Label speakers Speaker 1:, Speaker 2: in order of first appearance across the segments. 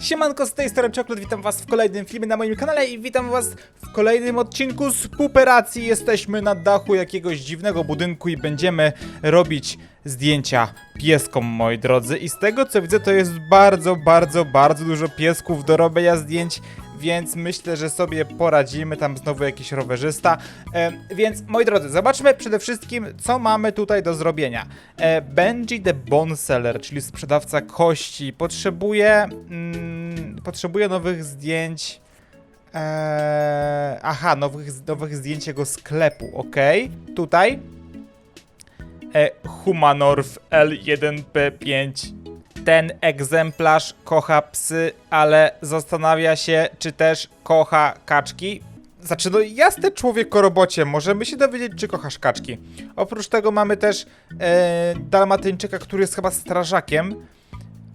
Speaker 1: Siemanko, z tej strony Czoklet, witam was w kolejnym filmie na moim kanale i witam was w kolejnym odcinku z Puperacji. Jesteśmy na dachu jakiegoś dziwnego budynku i będziemy robić zdjęcia pieskom, moi drodzy. I z tego co widzę, to jest bardzo, bardzo, bardzo dużo piesków do robienia zdjęć, więc myślę, że sobie poradzimy. Tam znowu jakiś rowerzysta. E, więc, moi drodzy, zobaczmy przede wszystkim, co mamy tutaj do zrobienia. E, Benji the Bone Seller, czyli sprzedawca kości, potrzebuje, mm, potrzebuje nowych zdjęć. Eee, aha, nowych, nowych zdjęć jego sklepu, ok. Tutaj. E, Humanorf L1P5. Ten egzemplarz kocha psy, ale zastanawia się, czy też kocha kaczki. Znaczy, no jasne człowiek o robocie, możemy się dowiedzieć, czy kochasz kaczki. Oprócz tego mamy też e, dalmatyńczyka, który jest chyba strażakiem.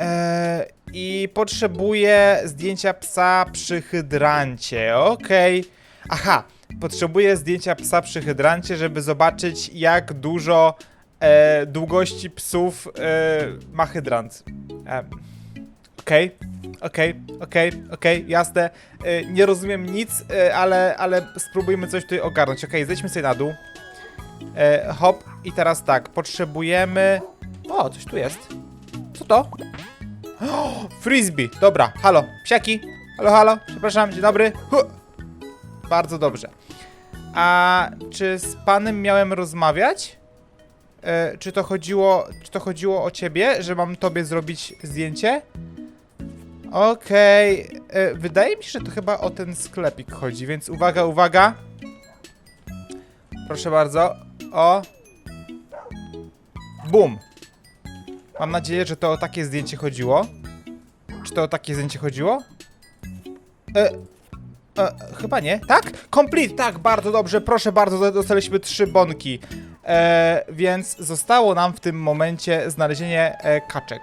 Speaker 1: E, I potrzebuje zdjęcia psa przy hydrancie. Okej. Aha, potrzebuje zdjęcia psa przy hydrancie, żeby zobaczyć, jak dużo e, długości psów e, ma hydrant. E, Okej, okej, okej, okej, jasne. E, nie rozumiem nic, e, ale, ale spróbujmy coś tutaj ogarnąć. Okej, zejdźmy sobie na dół. E, hop, i teraz tak, potrzebujemy... O, coś tu jest. Co to? O, frisbee, dobra, halo, psiaki. Halo, halo, przepraszam, dzień dobry. Hu. Bardzo dobrze. A czy z panem miałem rozmawiać? E, czy to chodziło, czy to chodziło o ciebie, że mam tobie zrobić zdjęcie? Okej, e, wydaje mi się, że to chyba o ten sklepik chodzi, więc uwaga, uwaga. Proszę bardzo. O. Bum. Mam nadzieję, że to o takie zdjęcie chodziło. Czy to o takie zdjęcie chodziło? E, e, chyba nie. Tak? Complete, tak, bardzo dobrze. Proszę bardzo, dostaliśmy trzy bonki. E, więc zostało nam w tym momencie znalezienie e, kaczek.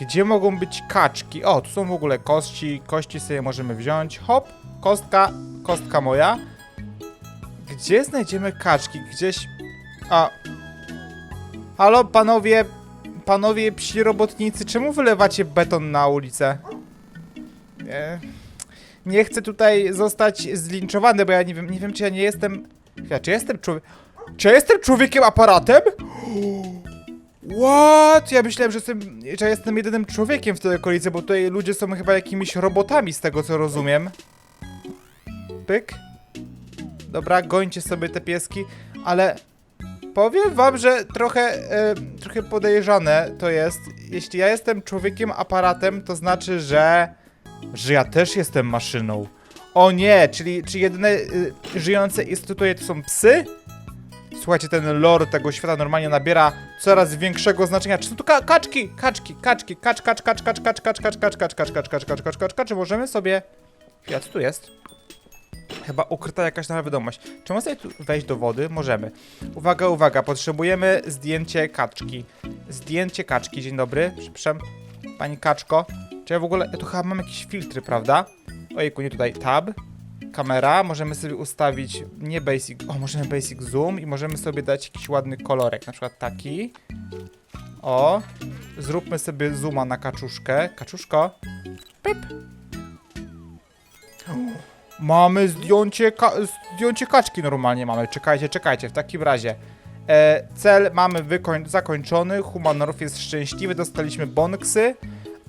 Speaker 1: Gdzie mogą być kaczki? O, tu są w ogóle kości. Kości sobie możemy wziąć. Hop, kostka, kostka moja. Gdzie znajdziemy kaczki? Gdzieś... A... Halo, panowie... Panowie psi robotnicy, czemu wylewacie beton na ulicę? Nie, nie chcę tutaj zostać zlinczowany, bo ja nie wiem, nie wiem czy ja nie jestem... Chwila, czy jestem człowiek... Czy ja jestem człowiekiem aparatem? What? Ja myślałem, że jestem, że jestem jedynym człowiekiem w tej okolicy, bo tutaj ludzie są chyba jakimiś robotami, z tego co rozumiem. Pyk. Dobra, gońcie sobie te pieski, ale powiem wam, że trochę, e, trochę podejrzane to jest. Jeśli ja jestem człowiekiem aparatem, to znaczy, że, że ja też jestem maszyną. O nie, czyli, czy jedyne y, żyjące istoty to są psy? Słuchajcie, ten lore tego świata normalnie nabiera coraz większego znaczenia. Czy są tu ka kaczki? Kaczki, kaczki, kacz, kacz, kacz, kacz, kacz, kacz, kacz, kacz, kacz, kacz, kacz, kacz, kacz, kacz, kacz, kacz, możemy sobie... Chwila, co tu jest? Chyba ukryta jakaś nowa wiadomość. Czy możemy tu wejść do wody? Możemy. Uwaga, uwaga, potrzebujemy zdjęcie kaczki. Zdjęcie kaczki, dzień dobry. Przepraszam, pani kaczko. Czy ja w ogóle... Ja tu chyba mam jakieś filtry, prawda? Ojejku, nie tutaj. Tab kamera, możemy sobie ustawić nie basic, o możemy basic zoom i możemy sobie dać jakiś ładny kolorek, na przykład taki. O, zróbmy sobie zooma na kaczuszkę. Kaczuszko. Pip. Mamy zdjęcie, ka zdjęcie kaczki normalnie mamy. Czekajcie, czekajcie, w takim razie. E, cel mamy zakończony, Humanorf jest szczęśliwy, dostaliśmy bonksy.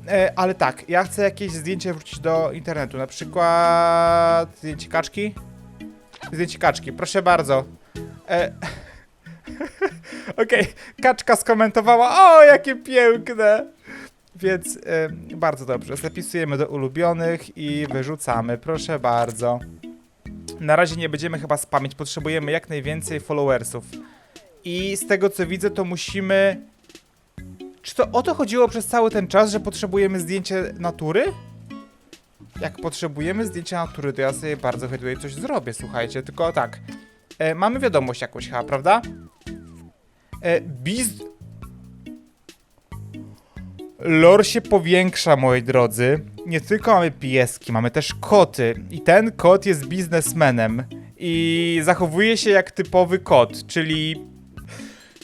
Speaker 1: E, ale tak, ja chcę jakieś zdjęcie wrócić do internetu, na przykład zdjęcie kaczki. Zdjęcie kaczki, proszę bardzo. E, Okej, kaczka skomentowała, o jakie piękne! Więc e, bardzo dobrze, zapisujemy do ulubionych i wyrzucamy, proszę bardzo. Na razie nie będziemy chyba spamić, potrzebujemy jak najwięcej followersów. I z tego co widzę, to musimy czy to o to chodziło przez cały ten czas, że potrzebujemy zdjęcie natury? Jak potrzebujemy zdjęcia natury, to ja sobie bardzo chętnie coś zrobię, słuchajcie. Tylko tak, e, mamy wiadomość jakąś chyba, prawda? E, biz... Lore się powiększa, moi drodzy. Nie tylko mamy pieski, mamy też koty. I ten kot jest biznesmenem. I zachowuje się jak typowy kot, czyli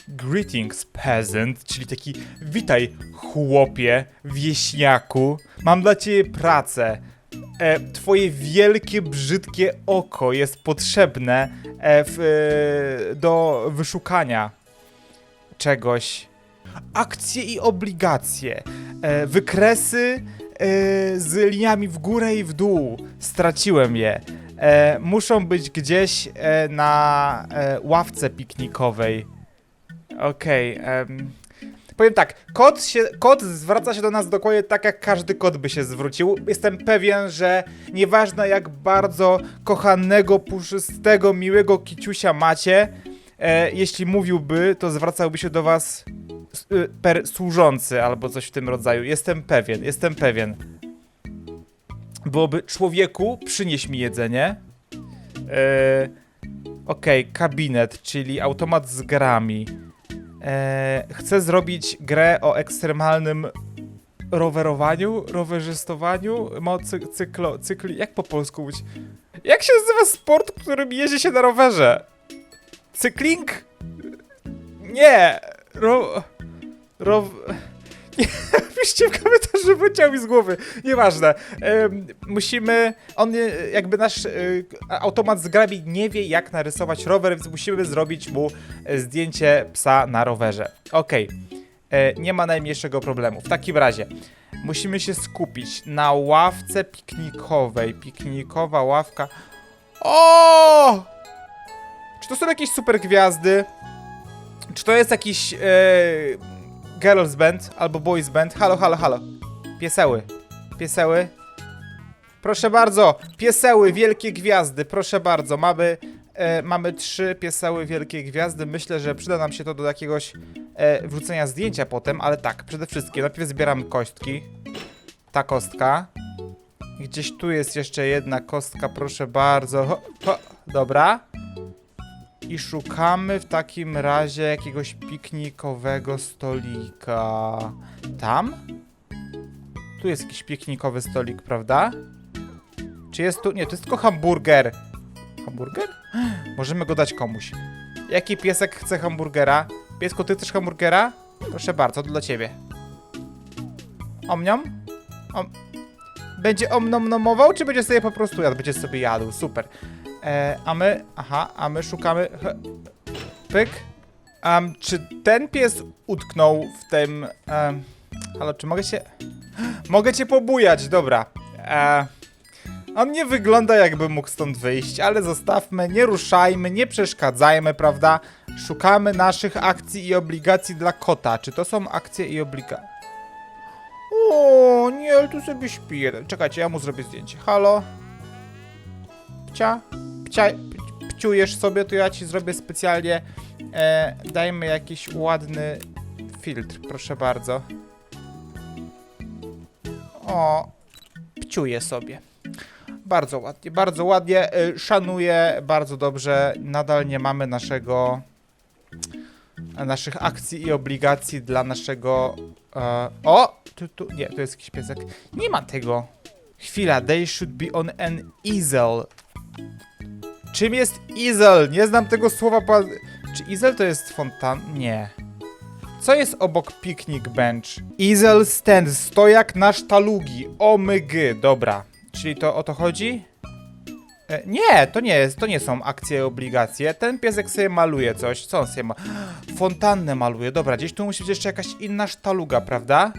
Speaker 1: Greetings, peasant, czyli taki witaj, chłopie, wieśniaku. Mam dla ciebie pracę. E, twoje wielkie, brzydkie oko jest potrzebne e, w, e, do wyszukania czegoś. Akcje i obligacje. E, wykresy e, z liniami w górę i w dół. Straciłem je. E, muszą być gdzieś e, na e, ławce piknikowej. Okej. em, powiem tak, kot, się, kot zwraca się do nas dokładnie tak, jak każdy kot by się zwrócił. Jestem pewien, że nieważne jak bardzo kochanego, puszystego, miłego kiciusia macie, e, jeśli mówiłby, to zwracałby się do was y, per służący albo coś w tym rodzaju. Jestem pewien, jestem pewien. Byłoby człowieku, przynieś mi jedzenie. E, Okej, kabinet, czyli automat z grami. E, chcę zrobić grę o ekstremalnym rowerowaniu, rowerzystowaniu, mocy cyklo, cykli, jak po polsku mówić? Jak się nazywa sport, którym jeździ się na rowerze? Cykling? Nie! Ro... Ro... Piszcie w komentarzu, chciał mi z głowy. Nieważne. Em, musimy... On, e, jakby nasz e, automat z grami nie wie, jak narysować rower, więc musimy zrobić mu e, zdjęcie psa na rowerze. Okej. Nie ma najmniejszego problemu. W takim razie musimy się skupić na ławce piknikowej. Piknikowa ławka. O! Czy to są jakieś super gwiazdy? Czy to jest jakiś girls band albo boys band? Halo, halo, halo. Pieseły. Pieseły. Proszę bardzo, pieseły, wielkie gwiazdy, proszę bardzo. Mamy, e, mamy trzy pieseły, wielkie gwiazdy. Myślę, że przyda nam się to do jakiegoś e, wrzucenia zdjęcia potem, ale tak, przede wszystkim najpierw zbieramy kostki. Ta kostka. Gdzieś tu jest jeszcze jedna kostka, proszę bardzo. Ho, ho, dobra. I szukamy w takim razie jakiegoś piknikowego stolika. Tam? Tu jest jakiś piknikowy stolik, prawda? Czy jest tu? Nie, to jest tylko hamburger. Hamburger? Możemy go dać komuś. Jaki piesek chce hamburgera? Piesku, ty chcesz hamburgera? Proszę bardzo, to dla ciebie. Omniom? Om... Będzie omnomnomował, czy będzie sobie po prostu jadł? Będzie sobie jadł, super. E, a my, aha, a my szukamy... Pyk. Am, czy ten pies utknął w tym... Um, halo, czy mogę się... Mogę cię pobujać, dobra. E, on nie wygląda jakby mógł stąd wyjść, ale zostawmy, nie ruszajmy, nie przeszkadzajmy, prawda? Szukamy naszych akcji i obligacji dla kota. Czy to są akcje i obligacje? O, nie, tu sobie śpi jeden. Czekajcie, ja mu zrobię zdjęcie. Halo? Pcia? Pcia? Pciujesz sobie, to ja ci zrobię specjalnie. E, dajmy jakiś ładny filtr, proszę bardzo. O, pciuję sobie. Bardzo ładnie, bardzo ładnie. y, Szanuję, bardzo dobrze. Nadal nie mamy naszego naszych akcji i obligacji dla naszego. E, o! Tu, tu, nie, to jest jakiś piesek. Nie ma tego. Chwila, they should be on an easel. Czym jest easel? Nie znam tego słowa. Po... Czy easel to jest fontan? Nie. Co jest obok picnic bench? Easel stand, stojak na sztalugi. Omygy, dobra. Czyli to o to chodzi? E, nie, to nie jest, to nie są akcje i obligacje. Ten piesek sobie maluje coś. Co on sobie ma? Fontannę maluje. Dobra, gdzieś tu musi być jeszcze jakaś inna sztaluga, prawda?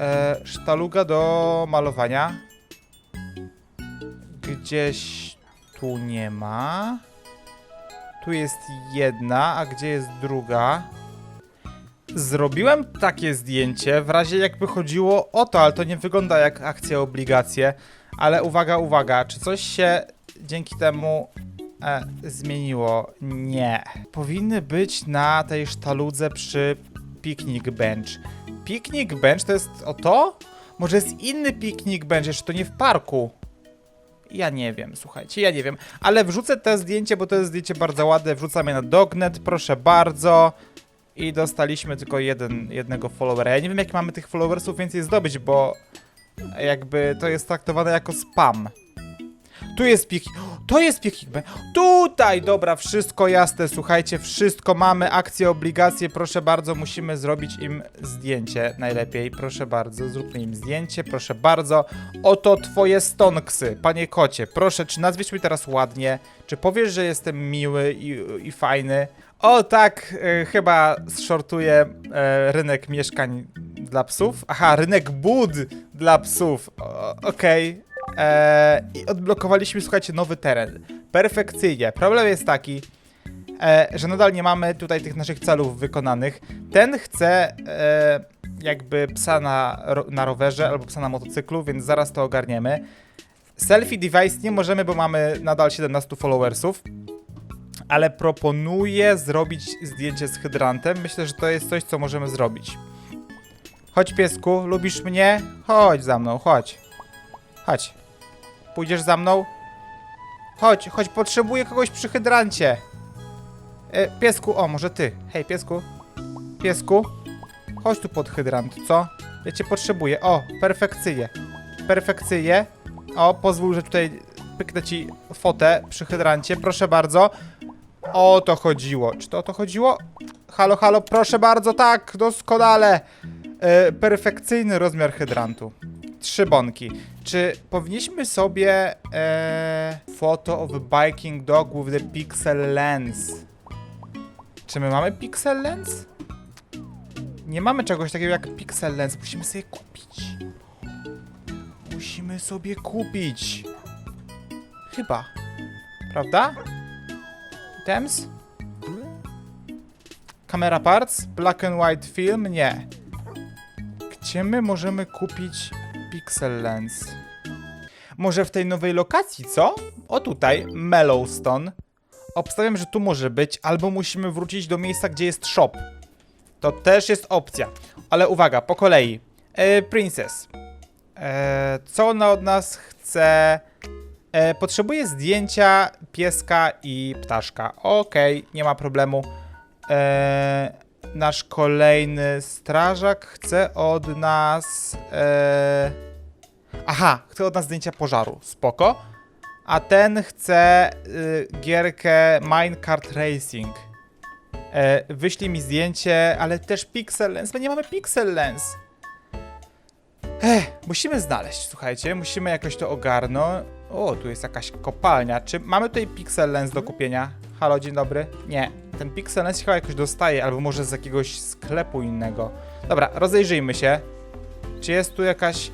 Speaker 1: E, sztaluga do malowania. Gdzieś tu nie ma. Tu jest jedna, a gdzie jest druga? Zrobiłem takie zdjęcie w razie jakby chodziło o to, ale to nie wygląda jak akcja obligacje. Ale uwaga, uwaga, czy coś się dzięki temu e, zmieniło? Nie. Powinny być na tej sztaludze przy picnic bench. Picnic bench to jest o to? Może jest inny picnic bench, jeszcze to nie w parku. Ja nie wiem, słuchajcie, ja nie wiem. Ale wrzucę te zdjęcie, bo to jest zdjęcie bardzo ładne. Wrzucam je na dognet, proszę bardzo. I dostaliśmy tylko jeden, jednego followera. Ja nie wiem, jak mamy tych followersów więcej zdobyć, bo jakby to jest traktowane jako spam. Tu jest pik... To jest B. Tutaj, dobra, wszystko jasne, słuchajcie, wszystko mamy, akcje, obligacje, proszę bardzo, musimy zrobić im zdjęcie najlepiej, proszę bardzo, zróbmy im zdjęcie, proszę bardzo. Oto twoje stonksy, panie kocie, proszę, czy nazwiesz mi teraz ładnie, czy powiesz, że jestem miły i, i fajny? O tak, e, chyba zshortuję e, rynek mieszkań dla psów. Aha, rynek bud dla psów. Okej. E, I odblokowaliśmy, słuchajcie, nowy teren. Perfekcyjnie. Problem jest taki, e, że nadal nie mamy tutaj tych naszych celów wykonanych. Ten chce e, jakby psa na, ro, na rowerze albo psa na motocyklu, więc zaraz to ogarniemy. Selfie device nie możemy, bo mamy nadal 17 followersów. Ale proponuję zrobić zdjęcie z hydrantem. Myślę, że to jest coś, co możemy zrobić. Chodź piesku, lubisz mnie? Chodź za mną, chodź. Chodź. Pójdziesz za mną? Chodź, chodź, potrzebuję kogoś przy hydrancie. E, piesku, o, może ty. Hej, piesku. Piesku. Chodź tu pod hydrant, co? Ja cię potrzebuję. O, perfekcyjnie. Perfekcyjnie. O, pozwól, że tutaj pyknę ci fotę przy hydrancie. Proszę bardzo. O to chodziło. Czy to o to chodziło? Halo, halo, proszę bardzo, tak, doskonale. E, perfekcyjny rozmiar hydrantu. Trzy bonki. Czy powinniśmy sobie e, photo of a biking dog with the pixel lens? Czy my mamy pixel lens? Nie mamy czegoś takiego jak pixel lens. Musimy sobie kupić. Musimy sobie kupić. Chyba. Prawda? Items? Camera parts? Black and white film? Nie. Gdzie my możemy kupić Pixel Lens? Może w tej nowej lokacji, co? O tutaj, Mellowstone. Obstawiam, że tu może być, albo musimy wrócić do miejsca, gdzie jest shop. To też jest opcja. Ale uwaga, po kolei. E, princess. E, co ona od nas chce? E, potrzebuje zdjęcia pieska i ptaszka. Okej, nie ma problemu. E, nasz kolejny strażak chce od nas. E... Aha, chce od nas zdjęcia pożaru. Spoko. A ten chce y, gierkę Minecart Racing. E, wyślij mi zdjęcie, ale też Pixel Lens. My nie mamy Pixel Lens. Ech, musimy znaleźć, słuchajcie, musimy jakoś to ogarnąć. O, tu jest jakaś kopalnia. Czy mamy tutaj Pixel Lens do kupienia? Halo, dzień dobry. Nie, ten Pixel się chyba jakoś dostaje, albo może z jakiegoś sklepu innego. Dobra, rozejrzyjmy się. Czy jest tu jakaś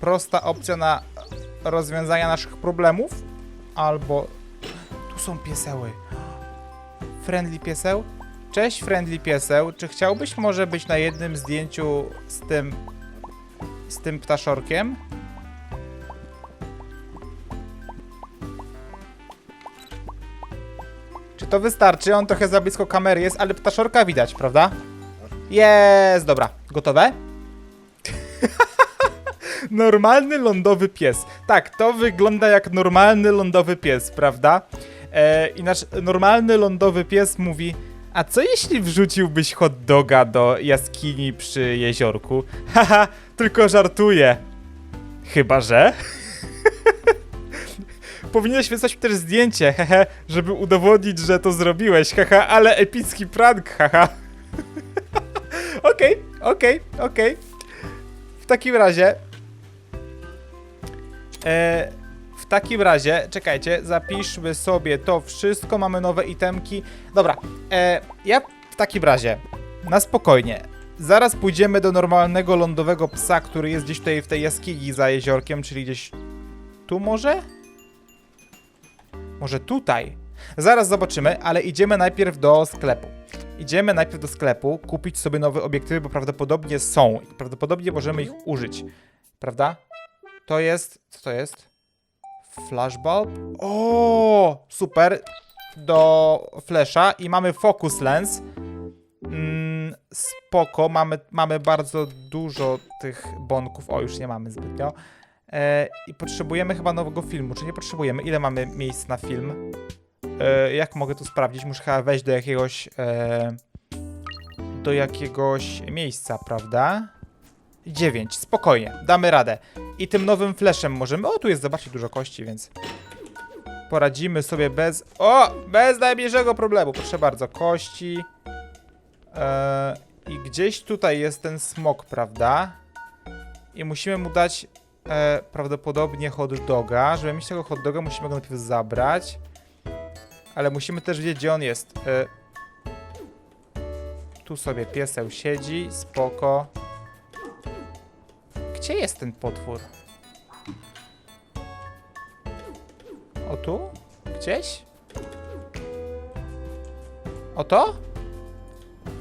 Speaker 1: prosta opcja na rozwiązania naszych problemów? Albo... Tu są pieseły. Friendly pieseł? Cześć, friendly pieseł. Czy chciałbyś może być na jednym zdjęciu z tym... z tym ptaszorkiem? To wystarczy? On trochę za blisko kamery jest, ale ptaszorka widać, prawda? Jest, dobra. Gotowe? normalny lądowy pies. Tak, to wygląda jak normalny lądowy pies, prawda? E, I nasz normalny lądowy pies mówi: A co jeśli wrzuciłbyś hot doga do jaskini przy jeziorku? Haha, tylko żartuję. Chyba że. Powinieneś wysłać też zdjęcie, hehe, żeby udowodnić, że to zrobiłeś, haha, ale epicki prank, haha. Okej, okej, okej. W takim razie. E, w takim razie, czekajcie, zapiszmy sobie to wszystko, mamy nowe itemki. Dobra, e, ja w takim razie, na spokojnie. Zaraz pójdziemy do normalnego lądowego psa, który jest gdzieś tutaj w tej jaskini za jeziorkiem, czyli gdzieś tu może? Może tutaj? Zaraz zobaczymy, ale idziemy najpierw do sklepu. Idziemy najpierw do sklepu, kupić sobie nowe obiektywy, bo prawdopodobnie są i prawdopodobnie możemy ich użyć. Prawda? To jest. Co to jest? Flashbulb? O, super. Do flasha i mamy focus lens. Mm, spoko, mamy, mamy bardzo dużo tych bonków. O, już nie mamy zbytnio. E, I potrzebujemy chyba nowego filmu. Czy nie potrzebujemy? Ile mamy miejsc na film? E, jak mogę to sprawdzić? Muszę chyba wejść do jakiegoś. E, do jakiegoś miejsca, prawda? 9, spokojnie, damy radę. I tym nowym flashem możemy. O, tu jest, zobaczcie, dużo kości, więc. poradzimy sobie bez... O! Bez najmniejszego problemu, proszę bardzo. Kości. E, I gdzieś tutaj jest ten smok, prawda? I musimy mu dać e, prawdopodobnie hot doga. Żeby mieć tego hot doga, musimy go najpierw zabrać. Ale musimy też wiedzieć, gdzie on jest. E, tu sobie pieseł siedzi, spoko. Gdzie jest ten potwór? O tu? Gdzieś? O to?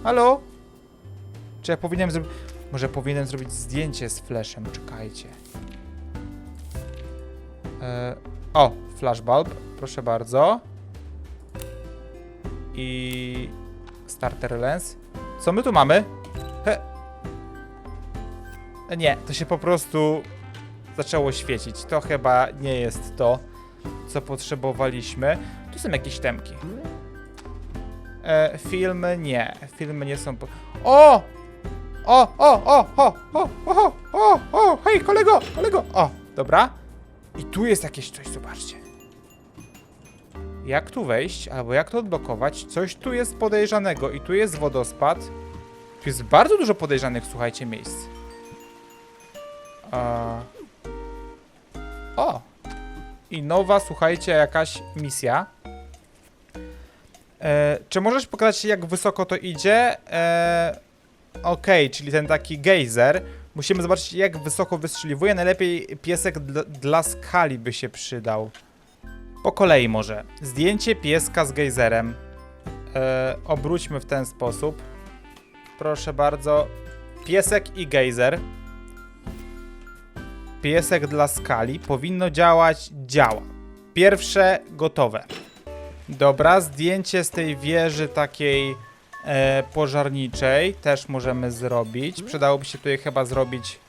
Speaker 1: Halo? Czy ja powinienem zrobić... Może powinienem zrobić zdjęcie z flashem, czekajcie. E, o, flashbulb, proszę bardzo. I... Starter lens. Co my tu mamy? He. E, Nie, to się po prostu zaczęło świecić. To chyba nie jest to, co potrzebowaliśmy. Tu są jakieś temki. E, filmy nie. Filmy nie są. Po... O! O, o, o, o, o, o, o, o, hej, kolego, kolego. O, dobra. I tu jest jakieś coś, zobaczcie. Jak tu wejść, albo jak to odblokować? Coś tu jest podejrzanego i tu jest wodospad. Tu jest bardzo dużo podejrzanych, słuchajcie, miejsc. A... O! I nowa, słuchajcie, jakaś misja. E, czy możesz pokazać, jak wysoko to idzie? E, Okej, czyli ten taki gejzer. Musimy zobaczyć, jak wysoko wystrzeliwuje. Najlepiej piesek dla, dla skali by się przydał. Po kolei może. Zdjęcie pieska z gejzerem. E, obróćmy w ten sposób. Proszę bardzo. Piesek i gejzer. Piesek dla skali. Powinno działać. Działa. Pierwsze gotowe. Dobra, zdjęcie z tej wieży takiej e, pożarniczej też możemy zrobić. Przydałoby się tutaj chyba zrobić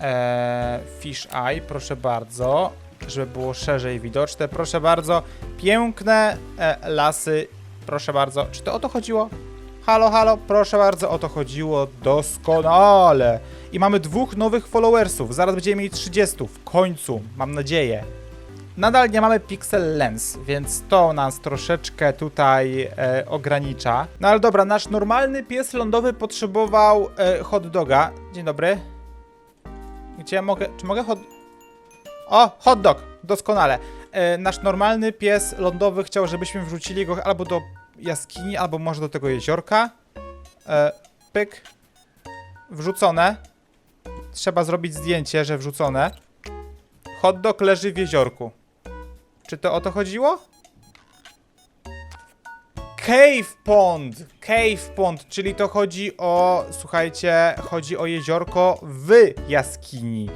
Speaker 1: e, fish eye, proszę bardzo, żeby było szerzej widoczne. Proszę bardzo, piękne e, lasy, proszę bardzo. Czy to o to chodziło? Halo, halo, proszę bardzo, o to chodziło doskonale. I mamy dwóch nowych followersów, zaraz będziemy mieli 30, w końcu, mam nadzieję. Nadal nie mamy Pixel Lens, więc to nas troszeczkę tutaj e, ogranicza. No ale dobra, nasz normalny pies lądowy potrzebował e, hot doga. Dzień dobry. Gdzie ja mogę, czy mogę hot... O, hot dog, doskonale. E, nasz normalny pies lądowy chciał, żebyśmy wrzucili go albo do jaskini, albo może do tego jeziorka. E, pyk. Wrzucone. Trzeba zrobić zdjęcie, że wrzucone. Hot dog leży w jeziorku. Czy to o to chodziło? Cave Pond! Cave Pond, czyli to chodzi o, słuchajcie, chodzi o jeziorko w jaskini.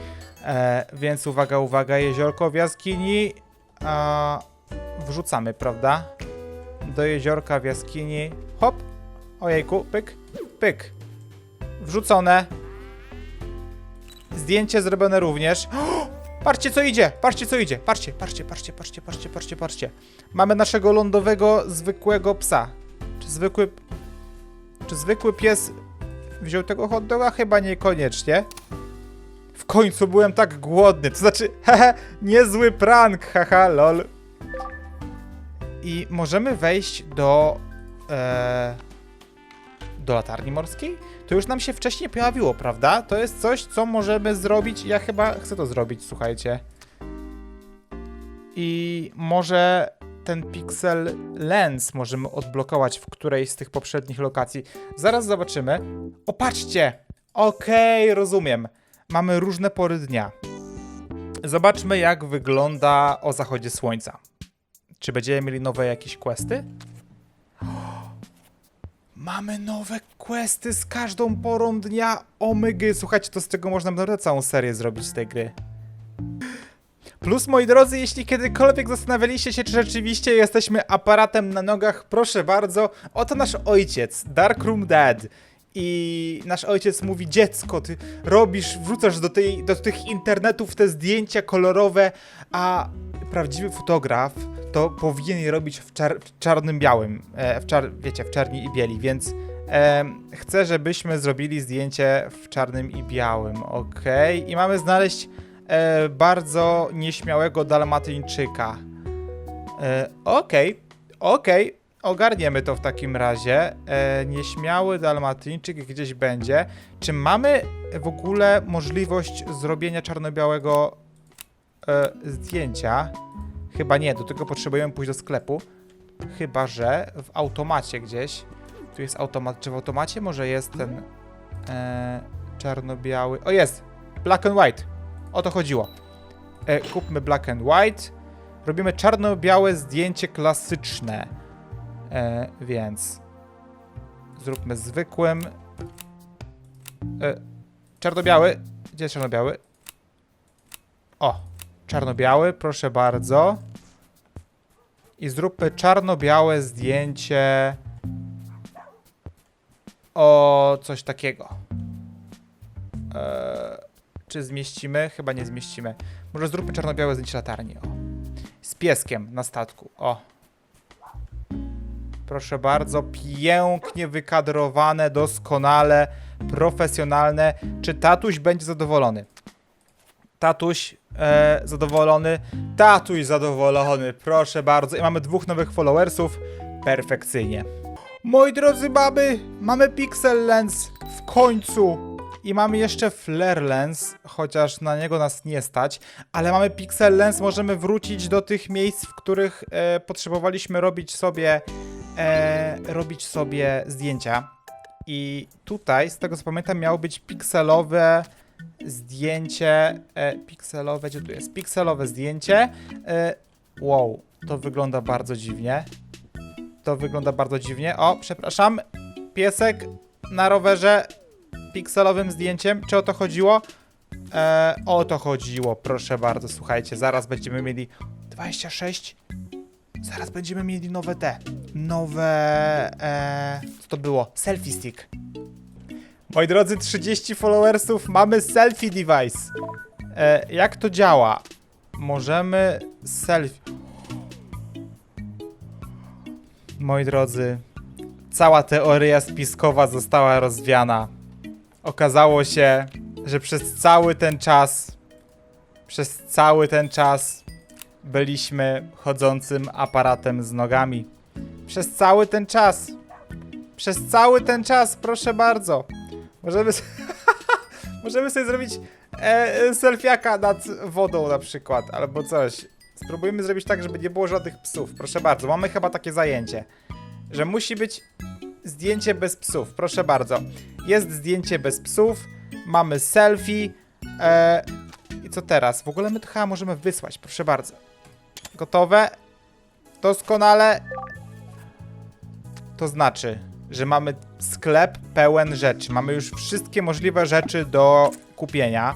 Speaker 1: E, więc uwaga, uwaga, jeziorko w jaskini. E, wrzucamy, prawda? Do jeziorka w jaskini. Hop! Ojejku, pyk, pyk. Wrzucone. Zdjęcie zrobione również. Patrzcie co idzie, patrzcie co idzie, patrzcie, patrzcie, patrzcie, patrzcie, patrzcie, patrzcie, patrzcie. Mamy naszego lądowego, zwykłego psa. Czy zwykły... Czy zwykły pies wziął tego hot doga? Chyba niekoniecznie. W końcu byłem tak głodny, to znaczy, hehe, niezły prank, haha, lol. I możemy wejść do... E, do latarni morskiej? To już nam się wcześniej pojawiło, prawda? To jest coś, co możemy zrobić. Ja chyba chcę to zrobić, słuchajcie. I może ten Pixel Lens możemy odblokować w którejś z tych poprzednich lokacji. Zaraz zobaczymy. O, patrzcie! Okej, rozumiem. Mamy różne pory dnia. Zobaczmy, jak wygląda o zachodzie słońca. Czy będziemy mieli nowe jakieś questy? Mamy nowe questy z każdą porą dnia. Omygy, słuchajcie, to z tego można naprawdę całą serię zrobić z tej gry. Plus, moi drodzy, jeśli kiedykolwiek zastanawialiście się, czy rzeczywiście jesteśmy aparatem na nogach, proszę bardzo, oto nasz ojciec, Darkroom Dad. I nasz ojciec mówi, dziecko, ty robisz, wrzucasz do, tej, do tych internetów te zdjęcia kolorowe, a prawdziwy fotograf to powinien je robić w, czar czarnym białym, e, w czar wiecie, w czarni i bieli, więc e, chcę, żebyśmy zrobili zdjęcie w czarnym i białym, ok? I mamy znaleźć e, bardzo nieśmiałego dalmatyńczyka. E, Okej, okej, ogarniemy to w takim razie. E, nieśmiały dalmatyńczyk gdzieś będzie. Czy mamy w ogóle możliwość zrobienia czarno-białego e, zdjęcia? Chyba nie, do tego potrzebujemy pójść do sklepu. Chyba, że w automacie gdzieś. Tu jest automat. Czy w automacie może jest ten e, czarno-biały? O, jest! Black and white. O to chodziło. E, kupmy black and white. Robimy czarno-białe zdjęcie klasyczne. E, więc zróbmy zwykłym. E, czarno-biały. Gdzie jest czarno-biały? O, czarno-biały, proszę bardzo. I zróbmy czarno-białe zdjęcie. O coś takiego. E, czy zmieścimy? Chyba nie zmieścimy. Może zróbmy czarno-białe zdjęcie latarni. O. Z pieskiem na statku. O. Proszę bardzo, pięknie wykadrowane, doskonale, profesjonalne. Czy tatuś będzie zadowolony? Tatuś e, zadowolony. Tatuś zadowolony, proszę bardzo. I mamy dwóch nowych followersów. Perfekcyjnie. Moi drodzy mamy, mamy Pixel Lens w końcu. I mamy jeszcze Flare Lens, chociaż na niego nas nie stać, ale mamy Pixel Lens, możemy wrócić do tych miejsc, w których e, potrzebowaliśmy robić sobie, e, robić sobie zdjęcia. I tutaj, z tego co pamiętam, miało być pikselowe zdjęcie, e, pikselowe, gdzie tu jest? Pikselowe zdjęcie. E, wow, to wygląda bardzo dziwnie. To wygląda bardzo dziwnie. O, przepraszam, piesek na rowerze pikselowym zdjęciem. Czy o to chodziło? E, o to chodziło, proszę bardzo. Słuchajcie, zaraz będziemy mieli 26. Zaraz będziemy mieli nowe te. Nowe. E, co to było? Selfie stick. Moi drodzy, 30 followersów, mamy selfie device. E, jak to działa? Możemy selfie. Moi drodzy, cała teoria spiskowa została rozwiana. Okazało się, że przez cały ten czas, przez cały ten czas byliśmy chodzącym aparatem z nogami. Przez cały ten czas. Przez cały ten czas, proszę bardzo. Możemy, możemy sobie zrobić e, selfiaka nad wodą na przykład, albo coś. Spróbujmy zrobić tak, żeby nie było żadnych psów. Proszę bardzo, mamy chyba takie zajęcie, że musi być zdjęcie bez psów. Proszę bardzo. Jest zdjęcie bez psów, mamy selfie. E, I co teraz? W ogóle my to chyba możemy wysłać, proszę bardzo. Gotowe? Doskonale. To znaczy, że mamy sklep pełen rzeczy. Mamy już wszystkie możliwe rzeczy do kupienia.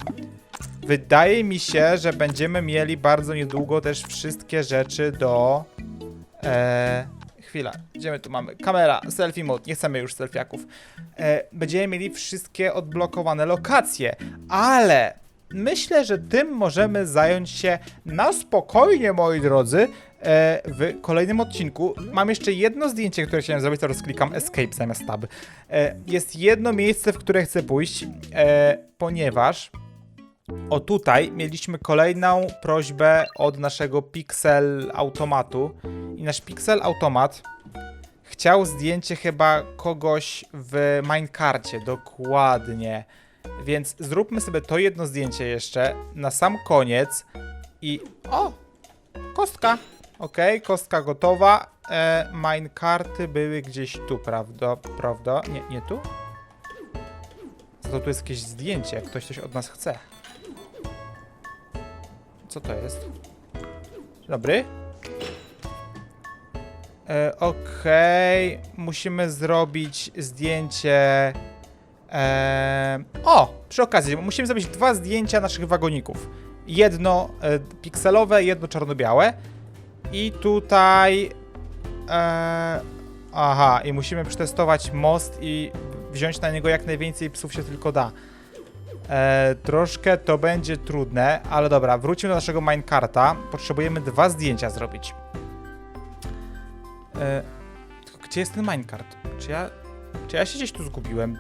Speaker 1: Wydaje mi się, że będziemy mieli bardzo niedługo też wszystkie rzeczy do. E, chwila, gdzie my tu mamy? Kamera, selfie mode, nie chcemy już selfiaków. E, będziemy mieli wszystkie odblokowane lokacje, ale myślę, że tym możemy zająć się na spokojnie, moi drodzy, w kolejnym odcinku. Mam jeszcze jedno zdjęcie, które chciałem zrobić, teraz klikam Escape zamiast tab. E, jest jedno miejsce, w które chcę pójść, e, ponieważ o tutaj mieliśmy kolejną prośbę od naszego Pixel Automatu i nasz Pixel Automat chciał zdjęcie chyba kogoś w minecarcie, dokładnie. Więc zróbmy sobie to jedno zdjęcie jeszcze na sam koniec i o, kostka. Okej, kostka gotowa. E, minecarty były gdzieś tu, prawda? Prawda? Nie, nie tu? Za to tu jest jakieś zdjęcie, jak ktoś coś od nas chce. Co to jest? Dobry. E, Okej, musimy zrobić zdjęcie. E, o, przy okazji, musimy zrobić dwa zdjęcia naszych wagoników. Jedno e, pikselowe, jedno czarno-białe. I tutaj. E, aha, i musimy przetestować most i wziąć na niego jak najwięcej psów się tylko da. E, troszkę to będzie trudne, ale dobra, wróćmy do naszego minecarta. Potrzebujemy dwa zdjęcia zrobić. E, gdzie jest ten minecart? Czy ja, czy ja się gdzieś tu zgubiłem?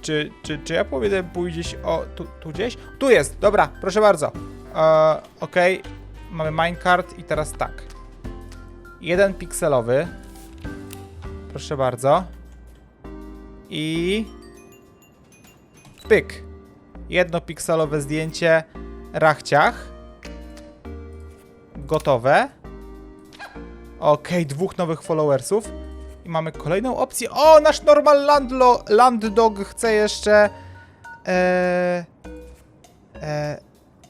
Speaker 1: Czy, czy, czy ja powinienem pójść gdzieś, o, tu, tu gdzieś? Tu jest, dobra, proszę bardzo. E, Okej, mamy minecart i teraz tak. jeden pikselowy. Proszę bardzo. I... Pyk. Jedno pikselowe zdjęcie rachciach. Gotowe. Okej, dwóch nowych followersów. I mamy kolejną opcję. O, nasz normal landlo, landdog chce jeszcze... Eee, eee,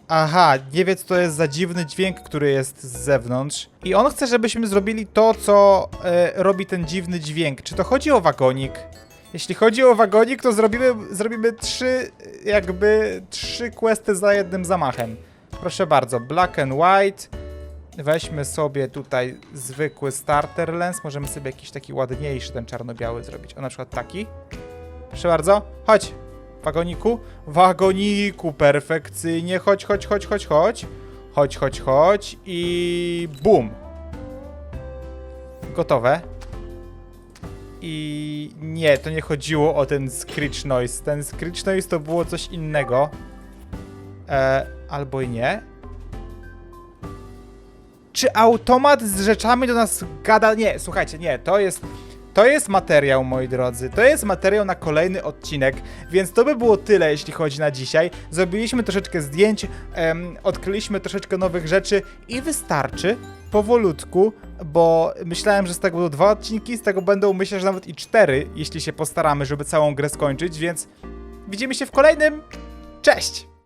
Speaker 1: aha, nie wie co to jest za dziwny dźwięk, który jest z zewnątrz. I on chce, żebyśmy zrobili to, co e, robi ten dziwny dźwięk. Czy to chodzi o wagonik? Jeśli chodzi o wagonik, to zrobimy, zrobimy trzy, jakby trzy questy za jednym zamachem. Proszę bardzo, black and white. Weźmy sobie tutaj zwykły starter lens. Możemy sobie jakiś taki ładniejszy, ten czarno-biały zrobić. O, na przykład taki. Proszę bardzo, chodź. Wagoniku. Wagoniku, perfekcyjnie. Chodź, chodź, chodź, chodź, chodź. Chodź, chodź, chodź. I bum. Gotowe. I nie, to nie chodziło o ten screech noise. Ten screech noise to było coś innego. E, albo i nie. Czy automat z rzeczami do nas gada? Nie, słuchajcie, nie, to jest. To jest materiał, moi drodzy. To jest materiał na kolejny odcinek, więc to by było tyle, jeśli chodzi na dzisiaj. Zrobiliśmy troszeczkę zdjęć, em, odkryliśmy troszeczkę nowych rzeczy i wystarczy powolutku, bo myślałem, że z tego będą dwa odcinki, z tego będą myślę, że nawet i cztery, jeśli się postaramy, żeby całą grę skończyć, więc widzimy się w kolejnym. Cześć!